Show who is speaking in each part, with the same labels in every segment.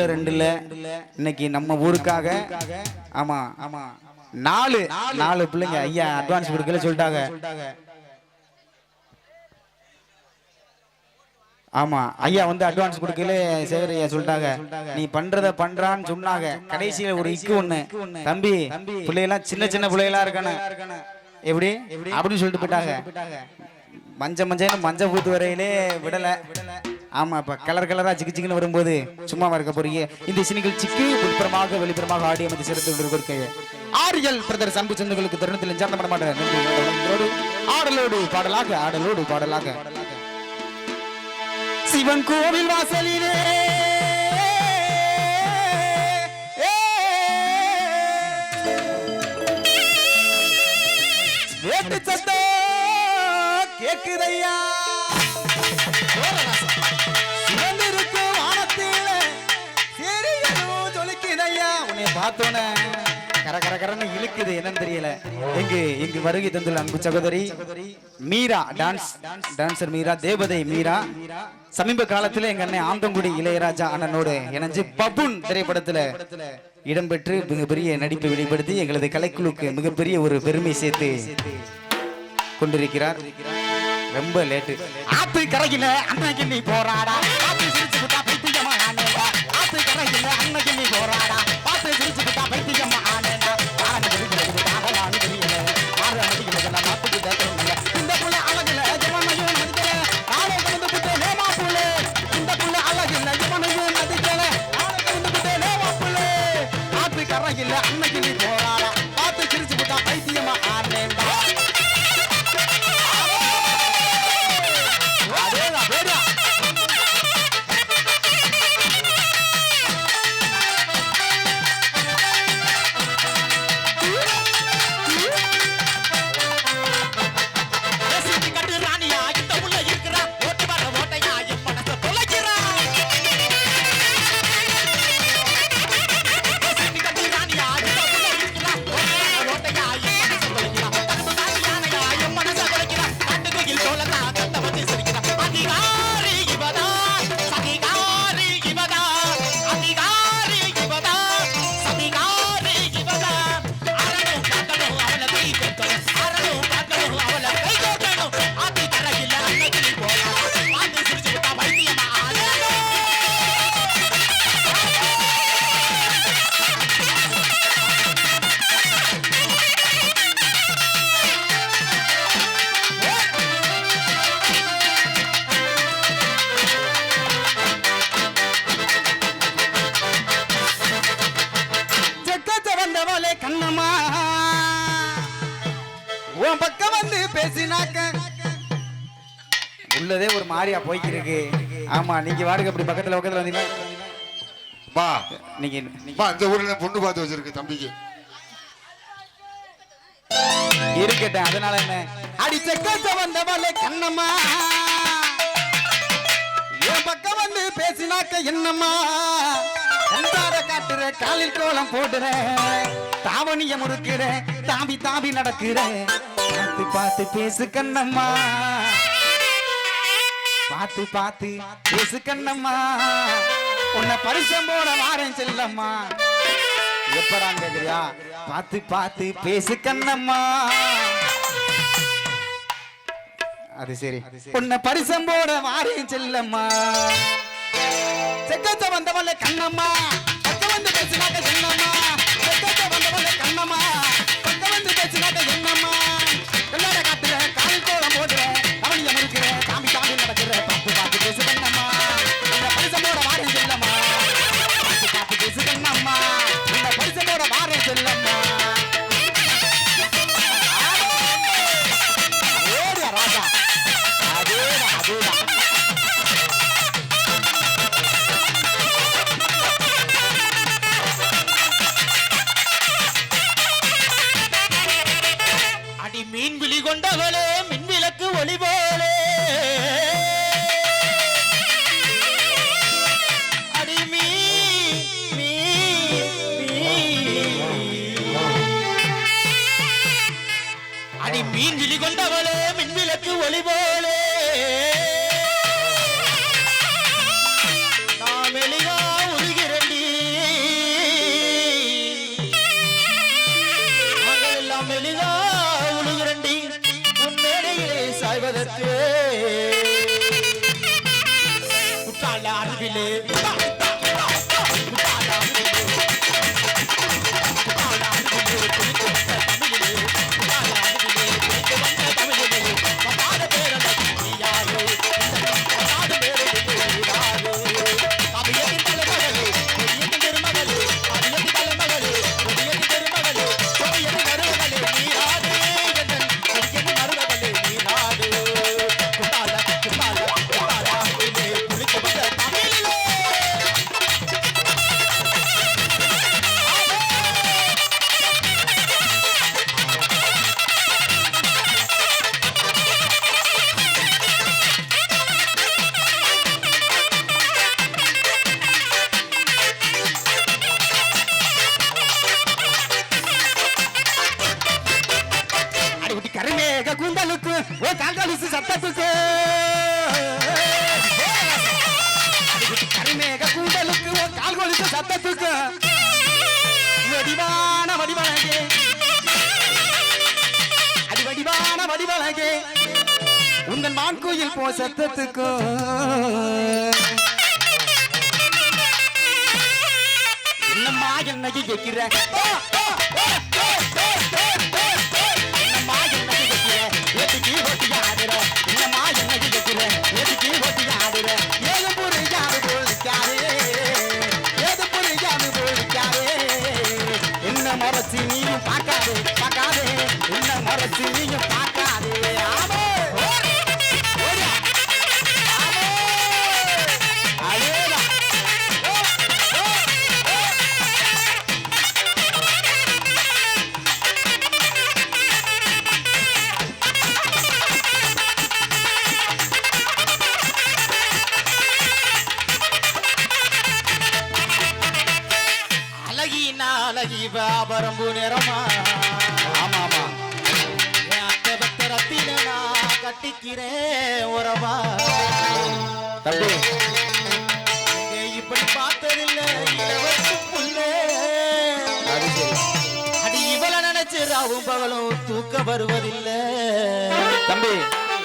Speaker 1: ரெண்டுல. இன்னைக்கு நம்ம ஊருக்காக ஆமா ஆமா. நாலு. நாலு பிள்ளைங்க. ஐயா அட்வான்ஸ் கொடுக்கல சொல்லிட்டாங்க. ஆமா. ஐயா வந்து அட்வான்ஸ் கொடுக்கல. சேகர் ஐயா சொல்லிட்டாங்க. நீ பண்றத பண்றான்னு சொன்னாங்க. கடைசியில ஒரு இக்கு ஒண்ணு. தம்பி பிள்ளைகளாம் சின்ன சின்ன பிள்ளைகளா இருக்கானு எப்படி? அப்படின்னு சொல்லிட்டு போயிட்டாங்க. மஞ்ச மஞ்சன்னு மஞ்ச பூத்து வரையிலே விடல விடல. ஆமா இப்ப கலர் கலரா சிக்கு சிக்குன்னு வரும்போது சும்மா இருக்க போறீங்க. இந்த இசை நிகழ்ச்சிக்கு உட்புறமாக வெளிப்புறமாக ஆடி அமைத்து சிறந்து கொடுக்க ஆரியல் பிரதர் அன்பு சொந்தங்களுக்கு தருணத்தில் சார்ந்த பண்ண மாட்டேன் ஆடலோடு பாடலாக ஆடலோடு பாடலாக. சிவன் கோவில் வாசலிலே. வேட்டு சத்தம் கேக்குதையா பார்த்தோன்னே கர கர கரன்னு இழுக்குது என்னன்னு தெரியல. இங்கு வருகை தந்துள்ள அன்பு சகோதரி மீரா டான்ஸ் டான்சர் மீரா தேவதை மீரா. சமீப காலத்துல எங்க அண்ணன் ஆந்தங்குடி இளையராஜா அண்ணனோடு இணைஞ்சு பபுன் திரைப்படத்துல இடம்பெற்று மிகப்பெரிய நடிப்பை வெளிப்படுத்தி எங்களது கலைக்குழுக்கு மிகப்பெரிய ஒரு பெருமை சேர்த்து கொண்டிருக்கிறார். ரொம்ப லேட்டு. ஆத்து கரையில அன்னைக்கு நீ போராடா. ஆத்து சிரிச்சு ஆத்து கரையில அன்னைக்கு நீ போராடா. போராடா
Speaker 2: பார்த்து சிரிச்சு விட்டா
Speaker 1: பைத்தியமா? மாதிரியா போய்க்கிருக்கு. ஆமா நீங்க வாடுங்க அப்படி பக்கத்துல பக்கத்துல வந்தீங்கன்னா
Speaker 3: பா
Speaker 1: நீங்க
Speaker 3: பா இந்த ஊர்ல பொண்ணு பார்த்து வச்சிருக்கு தம்பிக்கு.
Speaker 1: இருக்கட்டும் அதனால என்ன? அடி செக்கச்ச வந்தவளே கண்ணம்மா. என் பக்கம் வந்து பேசினாக்க என்னம்மா? கண்டார காட்டுற காலில் கோலம் போடுற தாவணிய முறுக்கிற தாவி தாவி நடக்கிற. பார்த்து பார்த்து பேசு கண்ணம்மா. பார்த்து பார்த்து பேசு கண்ணம்மா உன்னை பரிசம் போட வாரேன் செல்லம்மா. எப்படான்னு கேக்குறியா? பார்த்து பார்த்து பேசு கண்ணம்மா. அது சரி. உன்னை பரிசம் போட வாரேன் செல்லம்மா. செக்கச்ச வந்தவள கண்ணம்மா. பக்க வந்து பேசினாக்க என்னம்மா? செக்கச்ச வந்தவள கண்ணம்மா. பக்க வந்து பேசினாக்க என்னம்மா?
Speaker 2: mandado அழகே. வடிவழகே உங்கள் மான் கோயில் போ சத்தத்துக்கு. என்னம்மா என்ன கேட்கிற அழகி வியாபாரம்பு நேரமா ஆமா ஆமா. அத்தை பத்த ரத்தின நான் கட்டிக்கிறேன் உறவா?
Speaker 1: தம்பி.
Speaker 2: இப்படி பார்த்ததில்லை அடி இவள நினைச்சு ராவும் பகலும் தூக்க வருவதில்லை.
Speaker 1: தம்பி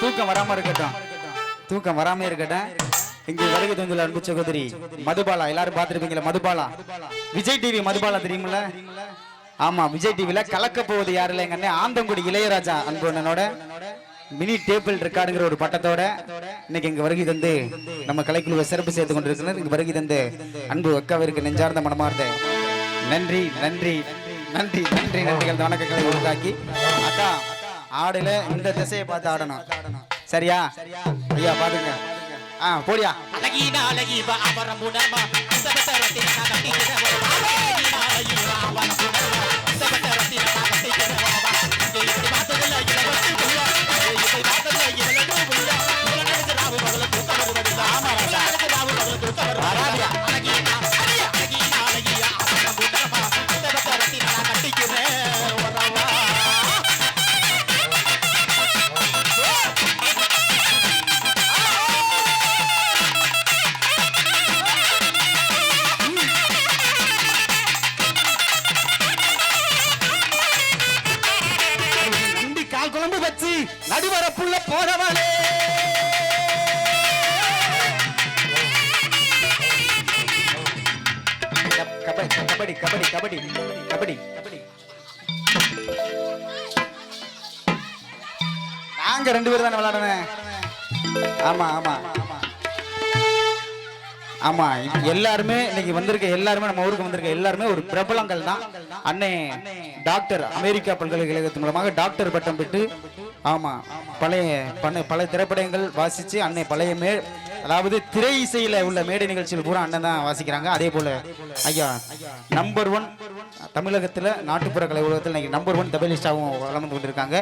Speaker 1: தூக்கம் வராம இருக்கட்டும். தூக்கம் வராம இருக்கட்டும். இங்க வருகை தந்துள்ள அன்பு சகோதரி மதுபாலா. எல்லாரும் பார்த்துருப்பீங்களா மதுபாலா? விஜய் டிவி மதுபாலா தெரியுமில்ல? ஆமா விஜய் டிவில கலக்க போவது யாரு இல்லைங்க அண்ணன் ஆந்தங்குடி இளையராஜா அன்பு அண்ணனோட மினி டேபிள் ரெக்கார்டுங்கிற ஒரு பட்டத்தோட இன்னைக்கு இங்க வருகை தந்து நம்ம கலைக்குழுவை சிறப்பு சேர்த்து கொண்டிருக்கிறது இங்க வருகை தந்து அன்பு அக்காவிற்கு நெஞ்சார்ந்த மனமார்ந்த நன்றி நன்றி நன்றி நன்றி நன்றிகள் வணக்கங்களை உருவாக்கி அக்கா ஆடுல இந்த திசையை பார்த்து ஆடணும். சரியா? ஐயா பாத்துங்க. ஆ போடியா.
Speaker 2: அழகினா அழகி வியாபாரம் புனமா இந்த
Speaker 1: கபடி கபடி. கபடி நாங்க ரெண்டு பேரும் தானே விளையாடுனேன் ஆமா ஆமா. ஆமா எல்லாருமே இன்னைக்கு வந்திருக்க எல்லாருமே நம்ம ஊருக்கு வந்திருக்க எல்லாருமே ஒரு பிரபலங்கள் தான். அண்ணே டாக்டர் அமெரிக்கா பல்கலைக்கழகத்தின் மூலமாக டாக்டர் பட்டம் பெற்று ஆமா பழைய பழைய பல திரைப்படங்கள் வாசிச்சு அன்னை பழைய மே அதாவது திரை இசையில உள்ள மேடை நிகழ்ச்சியில் பூரா அண்ணன் தான் வாசிக்கிறாங்க. அதே போல ஐயா நம்பர் ஒன் தமிழகத்துல நாட்டுப்புற கலை உலகத்தில் இன்னைக்கு நம்பர் ஒன் தபலிஸ்டாவும் வளர்ந்து கொண்டிருக்காங்க.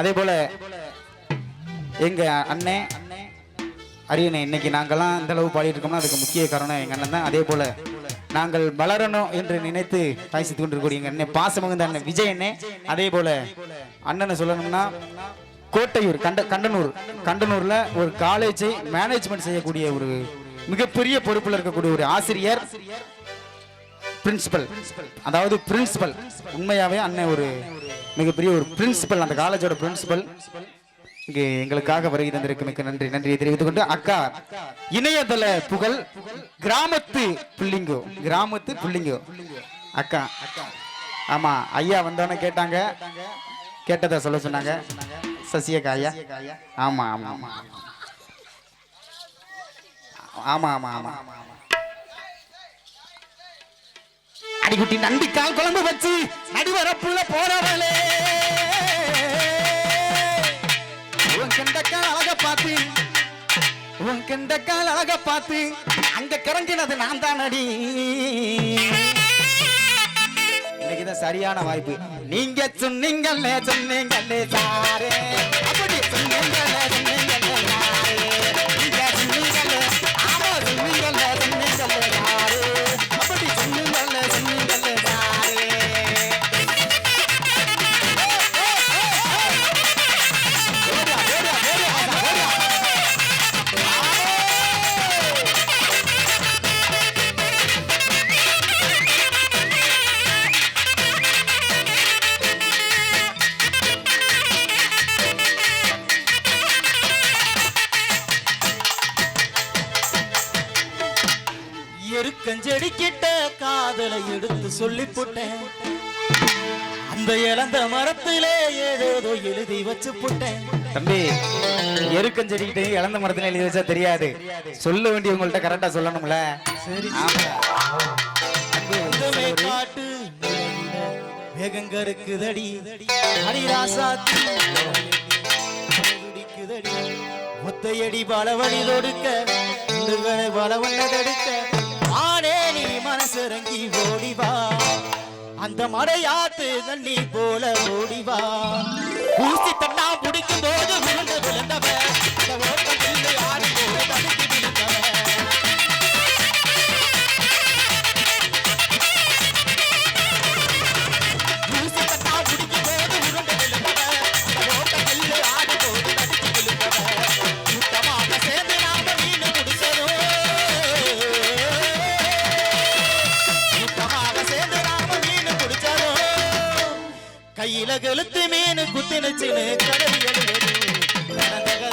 Speaker 1: அதே போல எங்க அண்ணே அரியணை இன்னைக்கு நாங்கெல்லாம் இந்த அளவு பாடிட்டு இருக்கோம்னா அதுக்கு முக்கிய காரணம் எங்க அண்ணன் தான். அதே போல நாங்கள் வளரணும் என்று நினைத்து பாய்ச்சித்து கொண்டிருக்கூடிய எங்க அண்ணன் பாசமகுந்த அண்ணன் விஜய் அண்ணே அதே போல அண்ணனை சொல்லணும்னா கோட்டையூர் கண்ட கண்டனூர். கண்டனூர்ல ஒரு காலேஜை மேனேஜ்மெண்ட் செய்யக்கூடிய ஒரு மிகப்பெரிய பொறுப்பில் இருக்கக்கூடிய ஒரு ஆசிரியர் பிரின்சிபல் அதாவது பிரின்சிபல் உண்மையாவே அண்ணன் ஒரு மிகப்பெரிய ஒரு பிரின்சிபல் அந்த காலேஜோட பிரின்சிபல் இங்கு எங்களுக்காக வருகை தந்திருக்கு மிக்க நன்றி. நன்றியை தெரிவித்துக் கொண்டு அக்கா இணையதள புகழ் கிராமத்து புள்ளிங்கோ. கிராமத்து புள்ளிங்கோ. அக்கா ஆமா ஐயா வந்தோன்னு கேட்டாங்க. கேட்டதை சொல்ல சொன்னாங்க. சசியக்கா ஐயா ஆமா ஆமா. ஆமா ஆமா ஆமா. ஆமா அடிக்குட்டி நண்டிக்கால் குழம்பு வச்சு நடுவரப்புள்ள போறவளே. உன் கெண்டக்கால் அழக பார்த்து உன் கெண்டக்கால் அழக பார்த்து அங்க கிறங்கினது நான் தான் அடி இதுதான் சரியான வாய்ப்பு. நீங்க சொன்னீங்கல்ல சொன்னீங்கல்ல சாரே. அப்படி
Speaker 2: சொன்னீங்க. சொல்லி போட்டேன் அந்த இழந்த மரத்திலே ஏதேதோ எழுதி வச்சு போட்டேன்.
Speaker 1: தம்பி எருக்கஞ்செடிக்கிட்டு இழந்த மரத்துல எழுதி வச்சா தெரியாது. சொல்ல வேண்டியவங்கள்ட்ட கரெக்டா சொல்லணும்ல?
Speaker 2: சரி. காட்டு வேகங்க இருக்குதடி. அடி ராசாத்தி முத்தையடி பலவழி தொடுக்க பலவண்ண தடுக்க. மனசிறங்கி ஓடிவா. அந்த மடையாத்து தண்ணி போல ஓடிவா. ஊசி தண்ணா பிடிக்கும் போது விழுந்து விழுந்தவ ஓட்டம் இல்லை யாரும் கையில மீன் குத்தினுச்சுன்னு கடல் எழுவது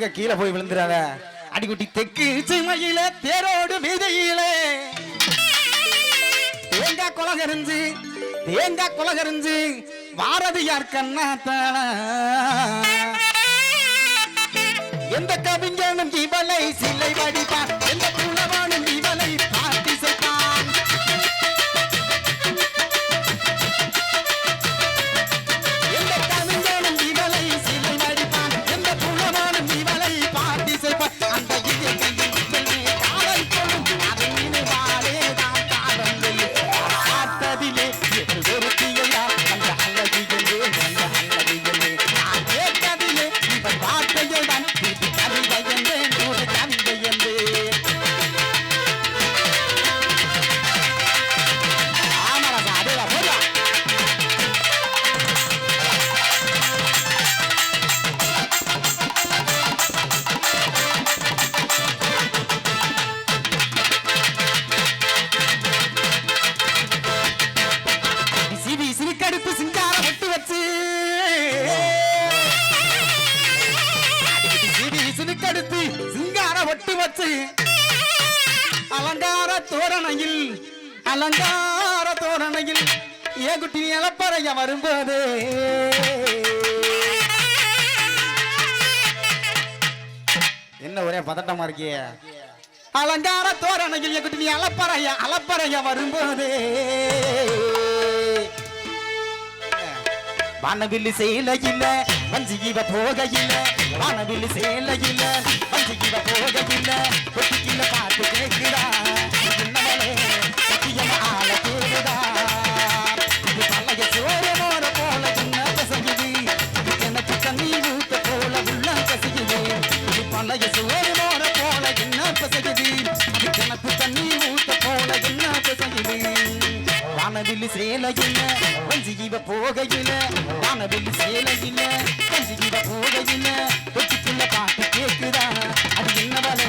Speaker 1: பாட்டுக்கா கீழே போய் விழுந்துறாத அடிக்குட்டி தெக்கு சுமையில தேரோடு வீதியில. தேங்காய் குலகரிஞ்சு தேங்காய் குலகரிஞ்சு வாரது யார் கண்ணாத்தாளா. தோரணையில் அலங்கார தோரணையில் ஏகுட்டி அலப்பறைய வரும்போது. என்ன ஒரே பதட்டமா இருக்கிய அலங்கார தோரணையில் ஏகுட்டி நீ அலப்பறைய அலப்பறைய வரும்போது. வானவில் சேலையில் வஞ்சிகிவ போகையில் வானவில் சேலையில் வஞ்சிகிவ போகையில் பாட்டு கேட்கிறான் வெளி சேலையில வஞ்சி இவ போகையில வான வெளி சேலையில வஞ்சி இவ போகையில தொட்டிக்குள்ள பாட்டு கேக்குதா அது
Speaker 2: என்ன வலை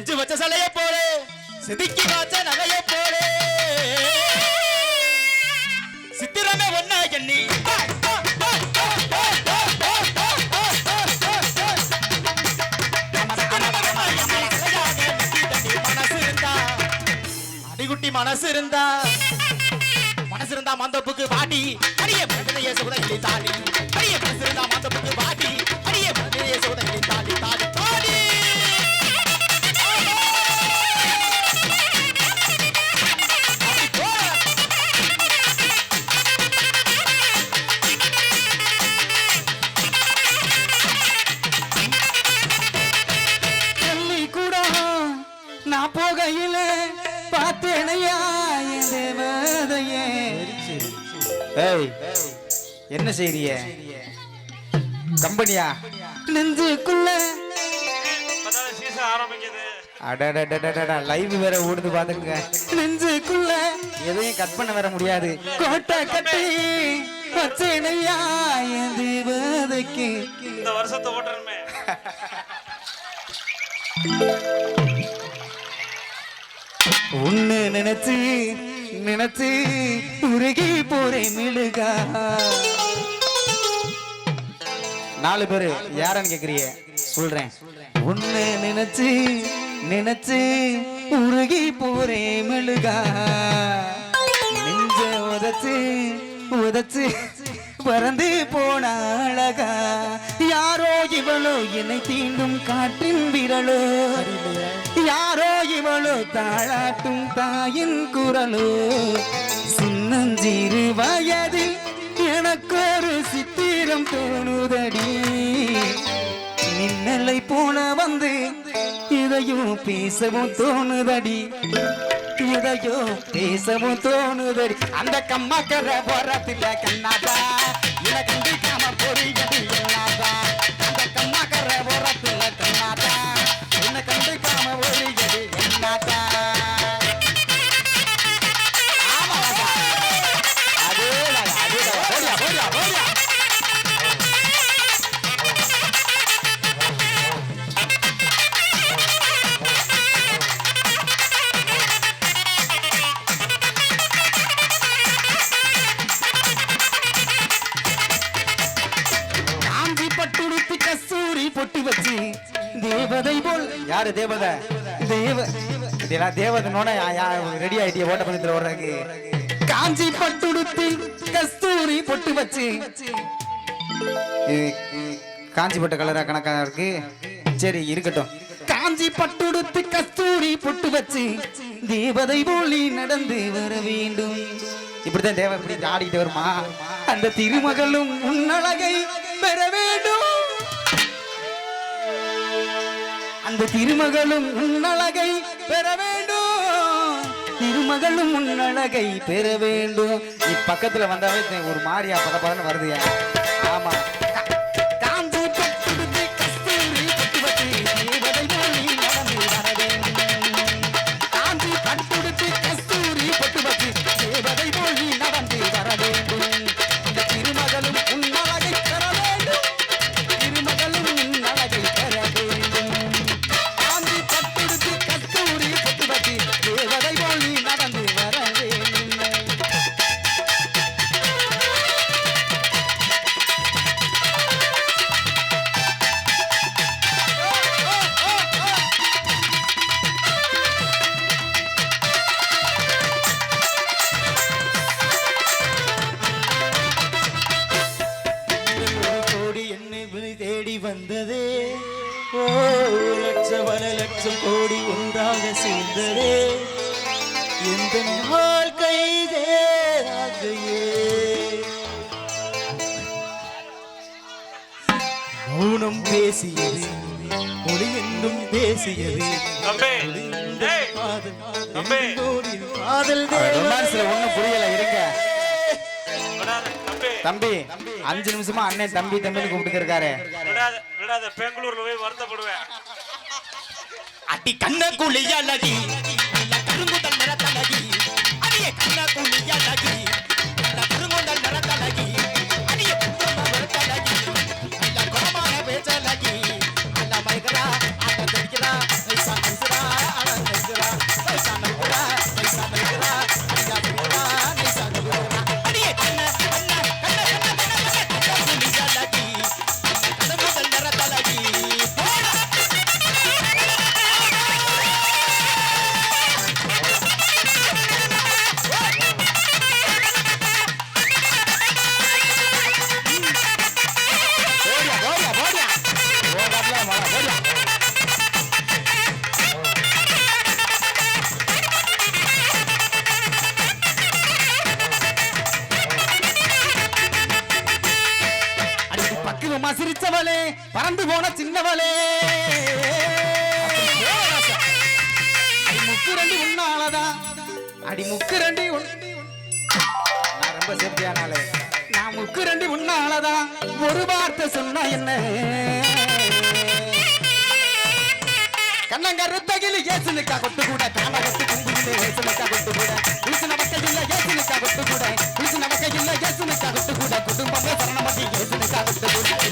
Speaker 2: செஞ்சு வச்ச சலைய போலே செதுக்கி வாச்ச நகைய போலே சித்திரமே ஒன்னா எண்ணி. அடிகுட்டி மனசு இருந்தா. மனசு இருந்தா மந்தப்புக்கு பாடி அடியே மனதிலேயே சுகதையிலே தாடி அரிய மனசு இருந்தா மந்தப்புக்கு பாட்டி அரிய மனதிலேயே சுகதையிலே தாடி தாடி தாடி
Speaker 1: என்ன செய்றிய கம்பெனியா? நெஞ்சுக்குள்ள. லைவ் வேற ஓடுது பாத்துங்க நெஞ்சுக்குள்ள. எதையும் கட் பண்ண வர முடியாது. கோட்டை கட்டி
Speaker 4: இந்த வருஷத்தை ஓட்டுறமே
Speaker 1: உன்னை நினைச்சு நினைச்சு உருகி போறேன் மிழுகா நாலு பேரு யாரன்னு கேக்குறிய சொல்றேன். உன்னை நினைச்சு நினைச்சு உருகி போறே மெழுகா. நெஞ்ச உதச்சு உதச்சு பறந்து போன அழகா. யாரோ இவளோ என்னை தீண்டும் காற்றின் விரலோ. யாரோ இவளோ தாளாட்டும் தாயின் குரலோ. சின்னஞ்சிறு வயதில் எனக்கு நேரம் தோணுதடி மின்னலை போல வந்து இதையும் பேசவும் தோணுதடி. இதையோ பேசவும் தோணுதடி. அந்த கம்மாக்கர போறதில்ல கண்ணாதா. இதை கண்டிக்காம பொறியது எல்லாதா தேவதை போல். யாரு தேவதை? தேவ இதெல்லாம் தேவதனோட ரெடி ஆயிட்டிய ஓட்ட பந்தயத்துல ஓடுறாங்க காஞ்சி பட்டுடுத்து கஸ்தூரி பொட்டு வச்சு. இது காஞ்சிப்பட்ட கலரா கணக்கா இருக்கு? சரி இருக்கட்டும். காஞ்சி பட்டுடுத்து கஸ்தூரி பொட்டு வச்சு. தேவதை போல் நடந்து வர வேண்டும். இப்படித்தான் தேவை இப்படி ஆடிக்கிட்டு வருமா? அந்த திருமகளும் உன்னழகை பெற வேண்டும். அந்த திருமகளும் உன்னழகை பெற வேண்டும். திருமகளும் உன்னழகை பெற வேண்டும். இப்பக்கத்தில் வந்தாவே ஒரு மாதிரியா பத பதன்னு வருது ஆமா. ரொமான்ஸ்ல ஒண்ணும் புரியல இருங்க.
Speaker 4: விடாத தம்பி.
Speaker 1: தம்பி அஞ்சு நிமிஷமா அண்ணன் தம்பி தம்பின்னு கூப்பிட்டு இருக்காரு
Speaker 4: பெங்களூர்ல போய் வருத்தப்படுவேன்.
Speaker 2: அடி கண்ண குளியலடி நல்ல கருங்குதல் நிறத்தழகி அடியே கண்ண குளியலடி
Speaker 1: பறந்து போன சின்னவளே. முக்கு ரெண்டு உன்னாலதான். அடி முக்கு ரெண்டு நான் ரொம்ப சேஃப்டியான நான் முக்கு ரெண்டு உன்னாலதான். ஒரு வார்த்தை சொன்ன என்ன? கண்ணங்கருத்தகில் ஏசுனுக்கா கொட்டு கூட காமகத்து குங்குமிலே ஏசுனுக்கா கொட்டு கூட உளுசின வக்கையில் ஏசுனுக்கா கொட்டு கூட உளுசின வக்கையில் ஏசுனுக்கா கொட்டு கூட குடும்பமே சரணமதி ஏசுனுக்கா கொட்டு கூட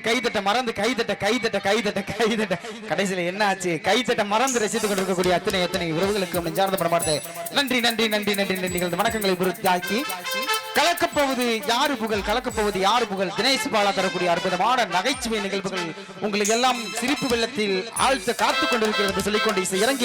Speaker 1: கைதட்ட கைதட்ட மறந்து கைதட்ட கைதட்ட கைதட்ட கைதட்ட. கடைசியில என்ன ஆச்சு? கைதட்ட மறந்து ரசித்துக் கொண்டிருக்கக்கூடிய அத்தனை அத்தனை உறவுகளுக்கும் நெஞ்சார்ந்த படமாட்டு நன்றி நன்றி நன்றி நன்றி நன்றி நிகழ்ந்த வணக்கங்களை உருத்தாக்கி கலக்கப்போவது யாரு புகழ்? கலக்கப்போவது யாரு புகழ்? தினேஷ் பாலா தரக்கூடிய அற்புதமான நகைச்சுவை நிகழ்வுகள் உங்களுக்கு எல்லாம் சிரிப்பு வெள்ளத்தில் ஆழ்த்த காத்துக் கொண்டிருக்கிறது சொல்லிக்கொண்டு இறங்கி